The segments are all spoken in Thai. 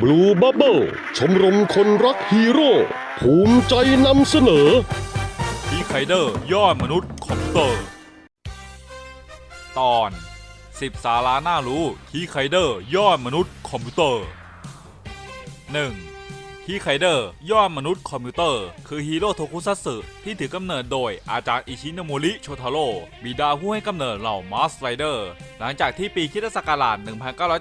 บลูบับเบิลชมรมคนรักฮีโร่ ภูมิใจนำเสนอทีไคเดอร์ยอดมนุษย์คอมพิวเตอร์ ตอน 10 สาระน่ารู้ทีไคเดอร์ยอดมนุษย์คอมพิวเตอร์ 1. ทีไคเดอร์ยอดมนุษย์คอมพิวเตอร์ คือฮีโร่โทคุซัตสึที่ถือกำเนิดโดยอาจารย์อิชิโนโมริโชทาโร่บิดาผู้ให้กำเนิดเหล่ามาสไรเดอร์ หลังจากที่ปีคริสตศักราช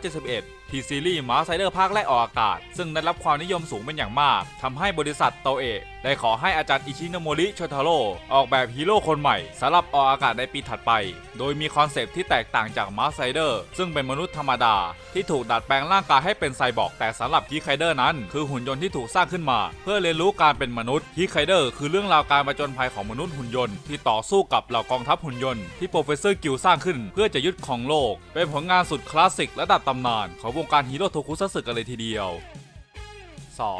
1971 ที่ซีรีส์มาไรเดอร์ภาคแรกออกอากาศ ซึ่งได้รับความนิยมสูงเป็นอย่างมากทำให้บริษัทโตเอะได้ขอให้อาจารย์อิชิโนโมริโชทาโร่ออกแบบฮีโร่คนใหม่สำหรับออกอากาศในปีถัดไป โดยมีคอนเซปต์ที่แตกต่างจากมาสไรเดอร์ ซึ่งเป็นมนุษย์ธรรมดา ที่ถูกดัดแปลงร่างกายให้เป็นไซบอร์กแต่สำหรับคีไคเดอร์นั้น คือหุ่นยนต์ที่ถูกสร้างขึ้นมา เพื่อเรียนรู้การเป็นมนุษย์คีไคเดอร์คือเรื่องราวการประจนภัยของมนุษย์หุ่นยนต์ที่ต่อสู้กับเหล่ากองทัพหุ่นยนต์ที่โปรเฟสเซอร์กิลสร้างขึ้น เพื่อจะยึดครองโลก เป็นผลงานสุดคลาสสิกระดับตำนานของวงการฮีโร่โทคุซัตสึกันเลยทีเดียว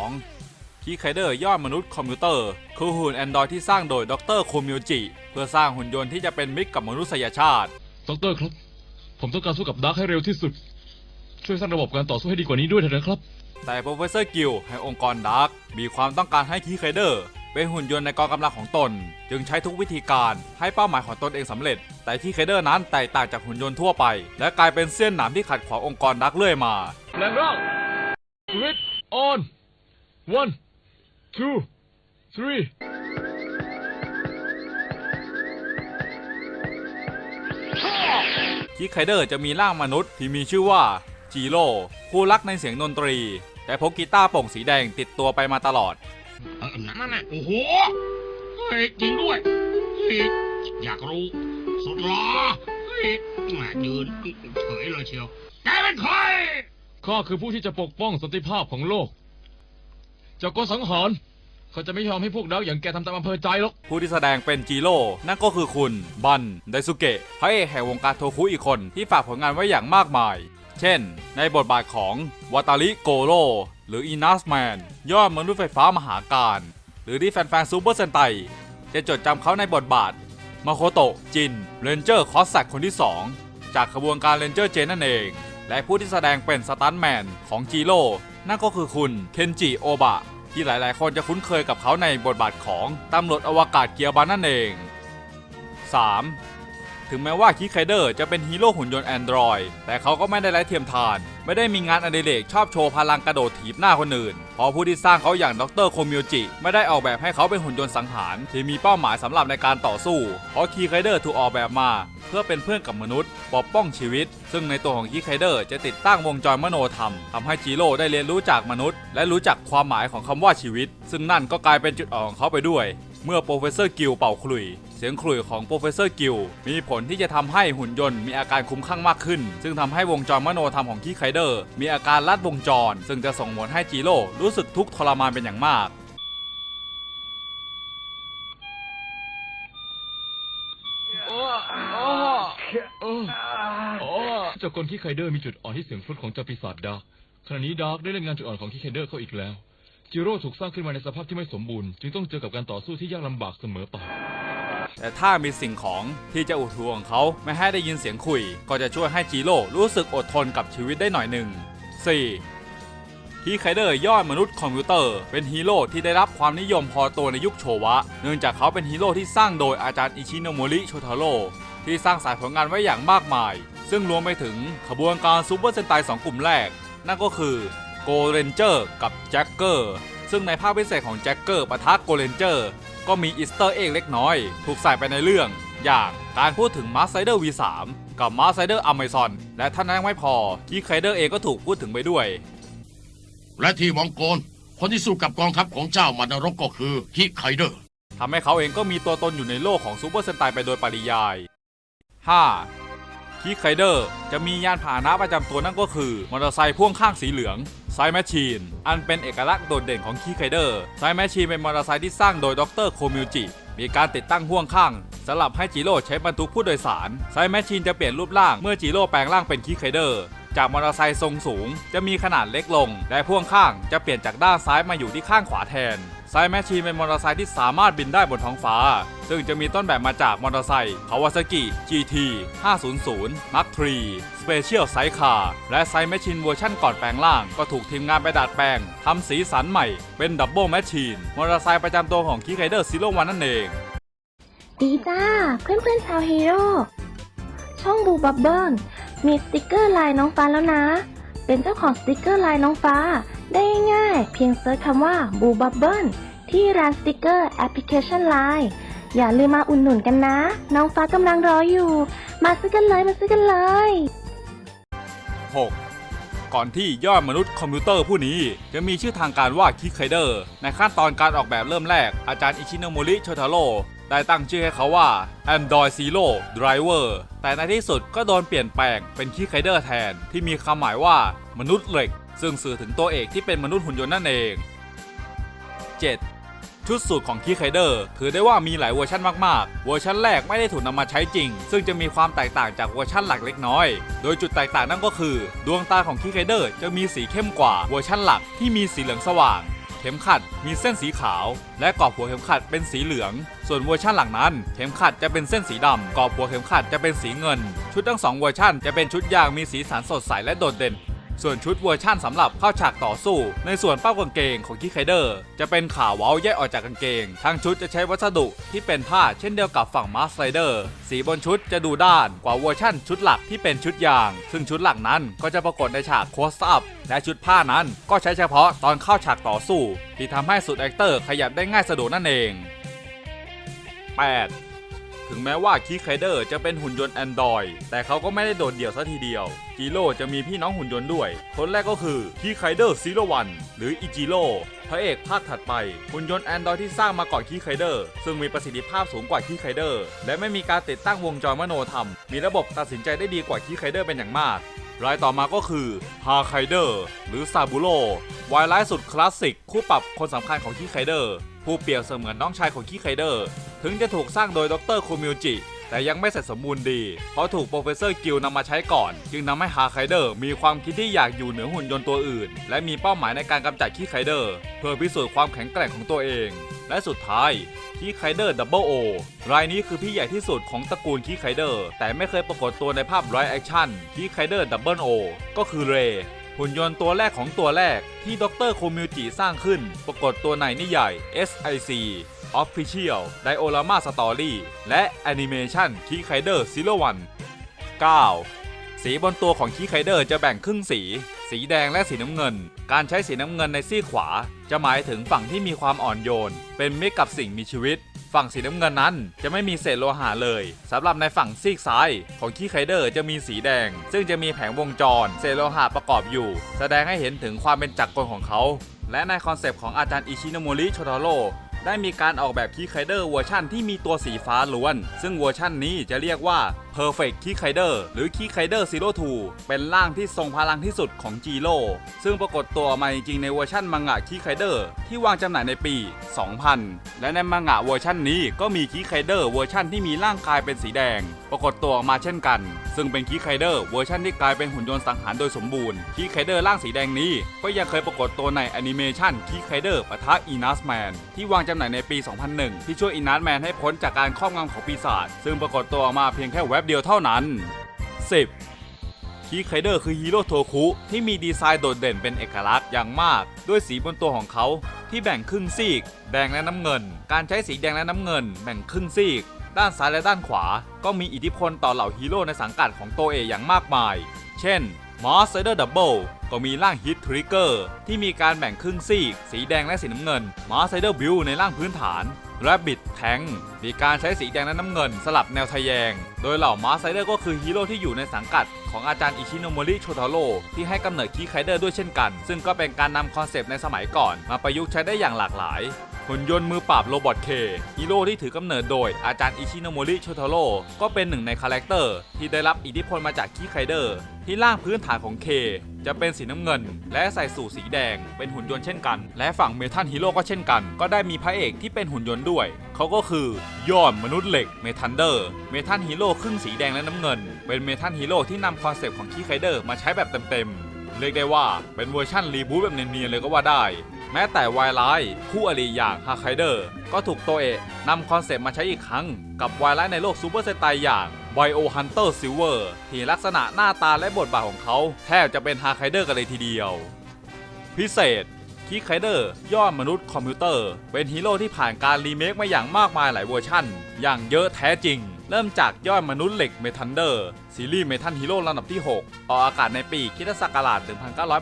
2. คีไคเดอร์ยอดมนุษย์คอมพิวเตอร์คือหุ่นแอนดรอยที่สร้างโดยดรโคมิโอจิ เพื่อสร้างหุ่นยนต์ที่จะเป็นมิตรกับมนุษยชาติ ด็อกเตอร์ครับ ผมต้องการสู้กับดาร์คให้เร็วที่สุด ช่วยสร้างระบบการต่อสู้ให้ดีกว่านี้ด้วยเถอะนะครับ แต่โปรเฟสเซอร์กิลแห่งองค์กรดาร์กมีความต้องการให้คีไคเดอร์ เป็นหุ่นยนต์ในกองกำลังของตน จึงใช้ทุกวิธีการให้เป้าหมายของตนเองสำเร็จ แต่คีไคเดอร์นั้นแตกต่างจากหุ่นยนต์ทั่วไป และกลายเป็นเส้นหนามที่ขัดขวางองค์กรดาร์กเรื่อยมาแรงร่างสวิตออน one two three คิกไคเดอร์จะมีร่างมนุษย์ที่มีชื่อว่าจีโร่ผู้รักในเสียงดนตรี แต่พกกีตาร์โปร่งสีแดงติดตัวไปมาตลอดเออนั่นน่ะ โอ้โหเฮ้ยจริงด้วยเฮ้ยอยากรู้ สุดหรอเฮ้ยแหมยืนเฉยเลยเชียวแกเป็นใครข้าคือผู้ที่จะปกป้องสันติภาพของโลกจากกองสังหารเขาจะไม่ยอมให้พวกดาร์กอย่างแกทำตามอำเภอใจหรอก ผู้ที่แสดงเป็นจีโร่นั่นก็คือคุณ บัน ไดซุเกะพระเอกแห่งวงการโทคุอีกคนที่ฝากผลงานไว้อย่างมากมาย เช่น ในบทบาทของวาตาริโกโรหรืออีนัสแมนยอดมนุษย์ไฟฟ้ามหาการ หรือที่แฟนๆซูเปอร์เซนไตจะจดจำเขาในบทบาทมาโคโตะจินเรนเจอร์คอสแซกคนที่ 2 จากขบวนการเรนเจอร์เจนนั่นเอง และผู้ที่แสดงเป็นสตันแมนของจีโร่นั่นก็คือคุณเคนจิโอบะที่หลายๆ คนจะคุ้นเคยกับเขาในบทบาทของตำรวจอวกาศเกียร์บันนั่นเอง 3. ถึงแม้ว่าคิไคเดอร์จะเป็นฮีโร่หุ่นยนต์แอนดรอยแต่เขาก็ไม่ได้ไร้เทียมทาน ไม่ได้มีงานอดิเรกชอบโชว์พลังกระโดดถีบหน้าคนอื่นเพราะผู้ที่สร้างเขาอย่างดรโคมิโอจิ ไม่ได้ออกแบบให้เขาเป็นหุ่นยนต์สังหาร ที่มีเป้าหมายสำหรับในการต่อสู้ เพราะคีไคเดอร์ถูกออกแบบมา เพื่อเป็นเพื่อนกับมนุษย์ปกป้องชีวิต ซึ่งในตัวของคิไคเดอร์จะติดตั้งวงจรมโนธรรมทำให้จิโร่ได้เรียนรู้จากมนุษย์ และรู้จักความหมายของคำว่าชีวิต ซึ่งนั่นก็กลายเป็นจุดอ่อนของเขาไปด้วย เมื่อโปรเฟสเซอร์กิลเป่าขลุ่ยเสียงขลุ่ยของโปรเฟสเซอร์กิลมีผลที่จะทำให้หุ่นยนต์มีอาการคุ้มคลั่งมากขึ้น ซึ่งทำให้วงจรมโนธรรมของคีไคเดอร์ มีอาการลัดวงจร ซึ่งจะส่งผลให้จิโร่รู้สึกทุกข์ทรมานเป็นอย่างมากเจ้ากลคิไคเดอร์มีจุดอ่อนที่เสียงฟุตของเจ้าปีศาจดาร์กขณะนี้ดาร์กได้เล่นงานจุดอ่อนของคิไคเดอร์เขาอีกแล้ว จิโร่ถูกสร้างขึ้นมาในสภาพที่ไม่สมบูรณ์ จึงต้องเจอกับการต่อสู้ที่ยากลำบากเสมอไป แต่ถ้ามีสิ่งของที่จะอุดทวงเขาไม่ให้ได้ยินเสียงคุย ก็จะช่วยให้จิโร่รู้สึกอดทนกับชีวิตได้หน่อยหนึ่ง 4. ฮีไคเดอร์ยอดมนุษย์คอมพิวเตอร์ เป็นฮีโร่ที่ได้รับความนิยมพอตัวในยุคโชวะ เนื่องจากเขาเป็นฮีโร่ที่สร้างโดยอาจารย์อิชิโนโมริโชทาโร่ที่สร้างสายผลงานไว้อย่างมากมาย ซึ่งรวมไปถึงขบวนการซูเปอร์เซนไตสองกลุ่มแรก นั่นก็คือ โกเรนเจอร์กับแจ็คเกอร์ซึ่งในภาคพิเศษของแจ็คเกอร์ปะทะโกเรนเจอร์ก็มีอีสเตอร์เอ็กเล็กน้อย ถูกใส่ไปในเรื่อง อย่างการพูดถึงมาสไซเดอร์ V3 กับมาสไซเดอร์อเมซอนและท่านั้นยังไม่พอคีไคเดอร์เองก็ถูกพูดถึงไปด้วย และที่มองโกลคนที่สู้กับกองทัพของเจ้ามารนรกก็คือฮิไคเดอร์ทำให้เขาเองก็มีตัวตนอยู่ในโลกของซูเปอร์เซนไตไปโดยปริยาย 5. คีไคเดอร์ จะมียานพาหนะประจำตัวนั่นก็คือ มอเตอร์ไซค์พ่วงข้างสีเหลืองไซแมชชีน อันเป็นเอกลักษณ์โดดเด่นของคีไคเดอร์ไซแมชชีนเป็นมอเตอร์ไซค์ที่สร้างโดยดรโคมิวจิ มีการติดตั้งพ่วงข้างสำหรับให้จิโร่ใช้บรรทุกผู้โดยสาร ไซแมชชีนจะเปลี่ยนรูปร่างเมื่อจิโร่แปลงร่างเป็นคีไคเดอร์ จากมอเตอร์ไซค์ทรงสูง จะมีขนาดเล็กลง และพ่วงข้างจะเปลี่ยนจากด้านซ้ายมาอยู่ที่ข้างขวาแทน ไซแมชชีนเป็นมอเตอร์ไซค์ที่สามารถบินได้บนท้องฟ้า ซึ่งจะมีต้นแบบมาจากมอเตอร์ไซค์ Kawasaki GT 500 Mark III Special Sidecar และไซแมชชีนเวอร์ชั่นก่อนแปลงร่าง ก็ถูกทีมงานไปดัดแปลงทำสีสันใหม่เป็นดับเบิลแมชชีนมอเตอร์ไซค์ประจำตัวของคิไคเดอร์ซีโร่วันนั่นเองดีจ้าเพื่อนๆชาวฮีโร่ช่องบูบับเบิลมีสติกเกอร์ลายน้องฟ้าแล้วนะ เป็นเจ้าของสติกเกอร์ลายน้องฟ้า ได้ง่ายเพียงเซิร์ชคำว่าบูบับเบิที่ร้านสติกเกอร์แอปพลิเคชันไลน์อย่าลืมมาอุ่นหนุนกันนะ น้องฟ้ากำลังรออยู่ มาซื้อกันเลยมาซื้อกันเลย 6. ก่อนที่ยอดมนุษย์คอมพิวเตอร์ผู้นี้ จะมีชื่อทางการว่าคิไคเดอร์ ในขั้นตอนการออกแบบเริ่มแรก อาจารย์อิชิโนโมริโชทาโร่ได้ตั้งชื่อให้เขาว่า Android Zero Driver แต่ในที่สุดก็โดนเปลี่ยนแปลงเป็นคิไคเดอร์แทนที่มีความหมายว่ามนุษย์เหล็ก ซึ่งสื่อถึงตัวเอกที่เป็นมนุษย์หุ่นยนต์นั่นเอง 7. ชุดสูตรของคีไคเดอร์ถือได้ว่ามีหลายเวอร์ชันมากๆ เวอร์ชันแรกไม่ได้ถูกนำมาใช้จริง ซึ่งจะมีความแตกต่างจากเวอร์ชันหลักเล็กน้อย โดยจุดแตกต่างนั่นก็คือ ดวงตาของคีไคเดอร์จะมีสีเข้มกว่าเวอร์ชันหลักที่มีสีเหลืองสว่างเข็มขัดมีเส้นสีขาว และกรอบหัวเข็มขัดเป็นสีเหลือง ส่วนเวอร์ชันหลังนั้น เข็มขัดจะเป็นเส้นสีดำกรอบหัวเข็มขัดจะเป็นสีเงิน ชุดทั้งสองเวอร์ชันจะเป็นชุดยางมีสีสันสดใสและโดดเด่น ส่วนชุดเวอร์ชั่นสำหรับเข้าฉากต่อสู้ ในส่วนเป้ากางเกงของคิไคเดอร์ จะเป็นขาเว้าแยกออกจากกางเกง ทั้งชุดจะใช้วัสดุที่เป็นผ้าเช่นเดียวกับฝั่งมาสไ r เดอร์ สีบนชุดจะดูด้านกว่าเวอร์ชั่นชุดหลักที่เป็นชุดยาง ซึ่งชุดหลักนั้นก็จะปรากฏในฉากโคสอัพและชุดผ้านั้นก็ใช้เฉพาะตอนเข้าฉากต่อสู้ ที่ทำให้สุดแอคเตอร์ขยับได้ง่ายสะดวกนั่นเอง 8 ถึงแม้ว่าคีไคเดอร์จะเป็นหุ่นยนต์ Android แต่เขาก็ไม่ได้โดดเดี่ยวซะทีเดียว จิโร่จะมีพี่น้องหุ่นยนต์ด้วย คนแรกก็คือคีไคเดอร์ซีโรวันหรืออิจิโร่พระเอกภาคถัดไป หุ่นยนต์ Android ที่สร้างมาก่อนคีไคเดอร์ ซึ่งมีประสิทธิภาพสูงกว่าคีไคเดอร์ และไม่มีการติดตั้งวงจรมโนธรรม มีระบบตัดสินใจได้ดีกว่าคีไคเดอร์เป็นอย่างมาก รายต่อมาก็คือฮาไคเดอร์หรือซาบุโร่วายร้ายสุดคลาสสิกคู่ปรับคนสำคัญของคีไคเดอร์ผู้เปรียบเสมือนน้องชายของคีไคเดอร์ ถึงจะถูกสร้างโดยดรคูมิวจิ แต่ยังไม่เสร็จสมบูรณ์ดี เพราะถูกโปรเฟสเซอร์กิลนำมาใช้ก่อน จึงทำให้ฮาไคเดอร์มีความคิดที่อยากอยู่เหนือหุ่นยนต์ตัวอื่น และมีเป้าหมายในการกำจัดคีไคเดอร์ เพื่อพิสูจน์ความแข็งแกร่งของตัวเอง และสุดท้ายคีไคเดอร์ดับเบิลโอรายนี้คือพี่ใหญ่ที่สุดของตระกูลคีไคเดอร์ แต่ไม่เคยปรากฏตัวในภาพไลฟ์แอคชั่นคีไคเดอร์ดับเบิลโอก็คือเรหุ่นยนต์ตัวแรกของตัวแรกที่ดรโคมิวจิสร้างขึ้น ปรากฏตัวในนิยาย SIC Official Diorama Story และ Animation Key Rider Zero One 9. สีบนตัวของคีไคเดอร์จะแบ่งครึ่งสี สีแดงและสีน้ำเงิน การใช้สีน้ำเงินในซีขวา จะหมายถึงฝั่งที่มีความอ่อนโยน เป็นมิตรกับสิ่งมีชีวิต ฝั่งสีน้ำเงินนั้นจะไม่มีเศษโลหะเลยสำหรับในฝั่งซีกซ้าย ของคีไคเดอร์จะมีสีแดง ซึ่งจะมีแผงวงจร เศษโลหะประกอบอยู่ แสดงให้เห็นถึงความเป็นจักรกลของเขา และในคอนเซปต์ของอาจารย์อิชิโนโมริโชทาโร่ ได้มีการออกแบบคีไคเดอร์เวอร์ชั่นที่มีตัวสีฟ้าล้วน ซึ่งเวอร์ชั่นนี้จะเรียกว่า Perfect k e y k i d e r หรือ k e y k i d e r Zero Two เป็นร่างที่ทรงพลังที่สุดของจีโร่ซึ่งปรากฏตัวมาจริงๆในเวอร์ชันมังงะ k e y k i d e r ที่วางจำหน่ายในปี 2000 และในมังงะเวอร์ชันนี้ก็มี k e y k i d e r เวอร์ชันที่มีร่างกายเป็นสีแดง ปรากฏตัวออกมาเช่นกัน ซึ่งเป็น k e y k i d e r เวอร์ชันที่กลายเป็นหุ่นยนต์สังหารโดยสมบูรณ์ k e y k i d e r ร่างสีแดงนี้ ก็ยังเคยปรากฏตัวในแอนิเมชัน k e y k i d e r ปะทะ e n a s Man ที่วางจำหน่ายในปี 2001 ที่ช่วย e n a s Man ให้พ้นจากการครอบงำของปีศาจซึ่งปรากฏตัวออกมาเพียงแค่แว็บเดียวเท่านั้น 10. คีไคเดอร์คือฮีโร่โทคุที่มีดีไซน์โดดเด่นเป็นเอกลักษณ์อย่างมาก ด้วยสีบนตัวของเขาที่แบ่งครึ่งซีก แดงและน้ำเงิน การใช้สีแดงและน้ำเงิน แบ่งครึ่งซีก ด้านซ้ายและด้านขวา ก็มีอิทธิพลต่อเหล่าฮีโร่ในสังกัดของโตเออย่างมากมาย เช่นมอสไซเดอร์ดับเบิลก็มีร่างฮิตทริกเกอร์ที่มีการแบ่งครึ่งซีก สีแดงและสีน้ำเงินมอสไซเดอร์บิลในร่างพื้นฐานแรบบิทแทงมีการใช้สีแดงและน้ำเงินสลับแนวทะแยง โดยเหล่ามาไซเดอร์ก็คือฮีโร่ที่อยู่ในสังกัดของอาจารย์อิชิโนโมริโชทาโร่ที่ให้กำเนิดคีไคเดอร์ด้วยเช่นกัน ซึ่งก็เป็นการนำคอนเซปต์ในสมัยก่อน มาประยุกต์ใช้ได้อย่างหลากหลายหุ่นยนต์มือปราบโรบอทเคฮีโร่ที่ถือกำเนิดโดยอาจารย์อิชิโนโมริโชทาโร่ก็เป็นหนึ่งในคาแรคเตอร์ที่ได้รับอิทธิพลมาจากคีไคเดอร์ที่ร่างพื้นฐานของเค จะเป็นสีน้ำเงิน และใส่สูทสีแดง เป็นหุ่นยนต์เช่นกัน และฝั่งเมทัลฮีโร่ก็เช่นกัน ก็ได้มีพระเอกที่เป็นหุ่นยนต์ด้วย เขาก็คือยอดมนุษย์เหล็กเมทันเดอร์ เมทัลฮีโร่ครึ่งสีแดงและน้ำเงิน เป็นเมทัลฮีโร่ที่นำคอนเซปต์ของคีไคเดอร์มาใช้แบบเต็มๆ เรียกได้ว่าเป็นเวอร์ชั่นรีบูทแบบเนียนๆเลยก็ว่าได้ แม้แต่วายไลท์คู่อริอย่างฮาไคเดอร์ก็ถูกโตเอะนำคอนเซปต์มาใช้อีกครั้ง กับวายไลท์ในโลกซูเปอร์เซนไตอย่าง ไบโอฮันเตอร์ซิลเวอร์ที่ลักษณะหน้าตาและบทบาทของเขา แทบจะเป็นฮาไคเดอร์กันเลยทีเดียว พิเศษคิไคเดอร์ยอดมนุษย์คอมพิวเตอร์ เป็นฮีโร่ที่ผ่านการรีเมคมาอย่างมากมายหลายเวอร์ชั่น อย่างเยอะแท้จริง เริ่มจากยอดมนุษย์เหล็กเมทันเดอร์ ซีรีส์เมทัลฮีโร่ลำดับที่ 6 ออกอากาศในปีคริศักราช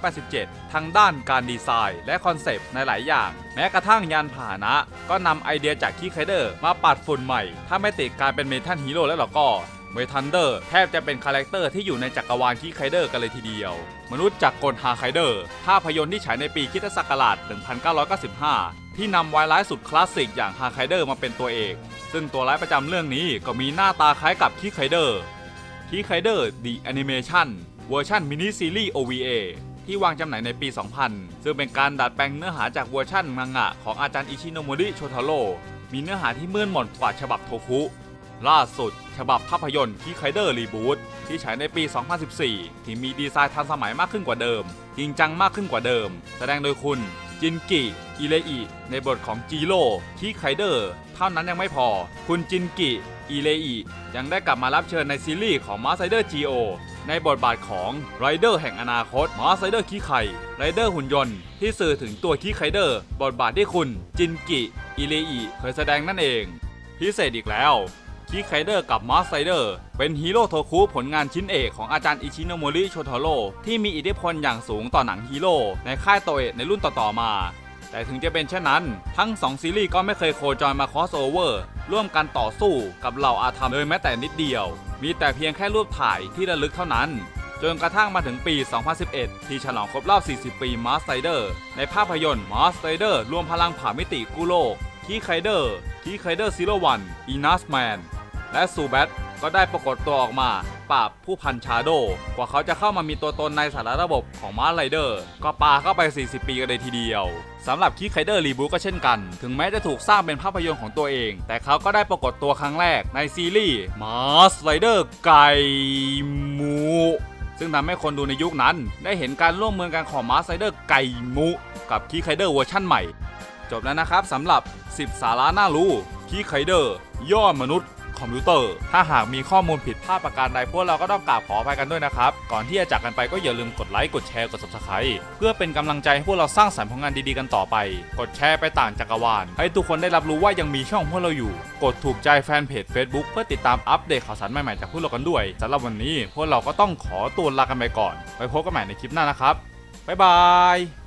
1987ทั้งด้านการดีไซน์และคอนเซปต์ในหลายอย่าง แม้กระทั่งยานพาหนะ ก็นำไอเดียจากคิไคเดอร์มาปัดฝุ่นใหม่ ถ้าไม่ติดการเป็นเมทัลฮีโร่แล้วก็ เมทันเดอร์แทบจะเป็นคาแรคเตอร์ที่อยู่ในจักรวาลคิไคเดอร์กันเลยทีเดียว มนุษย์จากกลฮาไคเดอร์ภาพยนตร์ที่ฉายในปีคริสตศักราช 1995 ที่นำวายร้ายสุดคลาสสิกอย่างฮาไคเดอร์มาเป็นตัวเอก ซึ่งตัวร้ายประจำเรื่องนี้ก็มีหน้าตาคล้ายกับคิไคเดอร์คิไคเดอร์ The Animation เวอร์ชันมินิซีรีส์ OVA ที่วางจำหน่ายในปี 2000 ซึ่งเป็นการดัดแปลงเนื้อหาจากเวอร์ชันมังงะของอาจารย์อิชิโนโมริโชทาโร่มีเนื้อหาที่มืดมนกว่าฉบับโทคุ ล่าสุด ฉบับภาพยนตร์คิไคเดอร์รีบูทที่ฉายในปี 2014 ที่มีดีไซน์ทันสมัยมากขึ้นกว่าเดิม จริงจังมากขึ้นกว่าเดิม แสดงโดยคุณจินกิอิเลอิในบทของจิโร่คิไคเดอร์เท่านั้นยังไม่พอ คุณจินกิอิเลอิยังได้กลับมารับเชิญในซีรีส์ของมาสไซเดอร์จีโอในบทบาทของไรเดอร์แห่งอนาคตมาสไซเดอร์คิไคไรเดอร์หุ่นยนต์ที่สื่อถึงตัวคิไคเดอร์บทบาทที่คุณจินกิอิเลอิเคยแสดงนั่นเอง พิเศษอีกแล้ว คิไคเดอร์กับมาสไซเดอร์ เป็นฮีโร่โทคุผลงานชิ้นเอกของอาจารย์อิชิโนโมริโชโทโร่ที่มีอิทธิพลอย่างสูงต่อหนังฮีโร่ในค่ายโตเอะในรุ่นต่อๆมา แต่ถึงจะเป็นเช่นนั้น ทั้ง 2 ซีรีส์ก็ไม่เคยโคจรมาคอสโอเวอร์ร่วมกันต่อสู้กับเหล่าอาธรรมเลยแม้แต่นิดเดียว มีแต่เพียงแค่รูปถ่ายที่ระลึกเท่านั้นจนกระทั่งมาถึงปี 2011 ที่ฉลองครบรอบ 40 ปีมาสไ r เดอร์ในภาพยนตร์มาสไ r เดอร์รวมพลังผ่ามิติกู้โลกคีไคเดอร์คีไคเดอร์ซีโร่วันอีนัสแมน และซูแบทก็ได้ปรากฏตัวออกมาปราบผู้พันชาโด กว่าเขาจะเข้ามามีตัวตนในสารระบบของมาร์ไรเดอร์ ก็ปาเข้าไป 40 ปีกันเลยทีเดียวสำหรับคิไคเดอร์รีบูก็เช่นกัน ถึงแม้จะถูกสร้างเป็นภาพยนตร์ของตัวเอง แต่เขาก็ได้ปรากฏตัวครั้งแรกในซีรีส์มาร์ไรเดอร์ไก่มูซึ่งทำให้คนดูในยุคนั้น ได้เห็นการร่วมมือกันของมาร์ไรเดอร์ไก่มูกับคิไคเดอร์เวอร์ชั่นใหม่ จบแล้วนะครับสำหรับ 10 สาระน่ารู้คีไคเดอร์ยอดมนุษย์ คอมพิวเตอร์ ถ้าหากมีข้อมูลผิดพลาดประการใดพวกเราก็ต้องกราบขออภัยกันด้วยนะครับ ก่อนที่จะจากกันไปก็อย่าลืมกดไลค์ กดแชร์ กด subscribe เพื่อเป็นกำลังใจให้พวกเราสร้างสรรค์ผลงานดีๆกันต่อไป กดแชร์ไปต่างจักรวาล ให้ทุกคนได้รับรู้ว่ายังมีช่องพวกเราอยู่ กดถูกใจแฟนเพจ Facebook เพื่อติดตามอัปเดตข่าวสารใหม่ๆจากพวกเรากันด้วยสำหรับวันนี้พวกเราก็ต้องขอตัวลากันไปก่อน ไปพบกันใหม่ในคลิปหน้านะครับบ๊ายบาย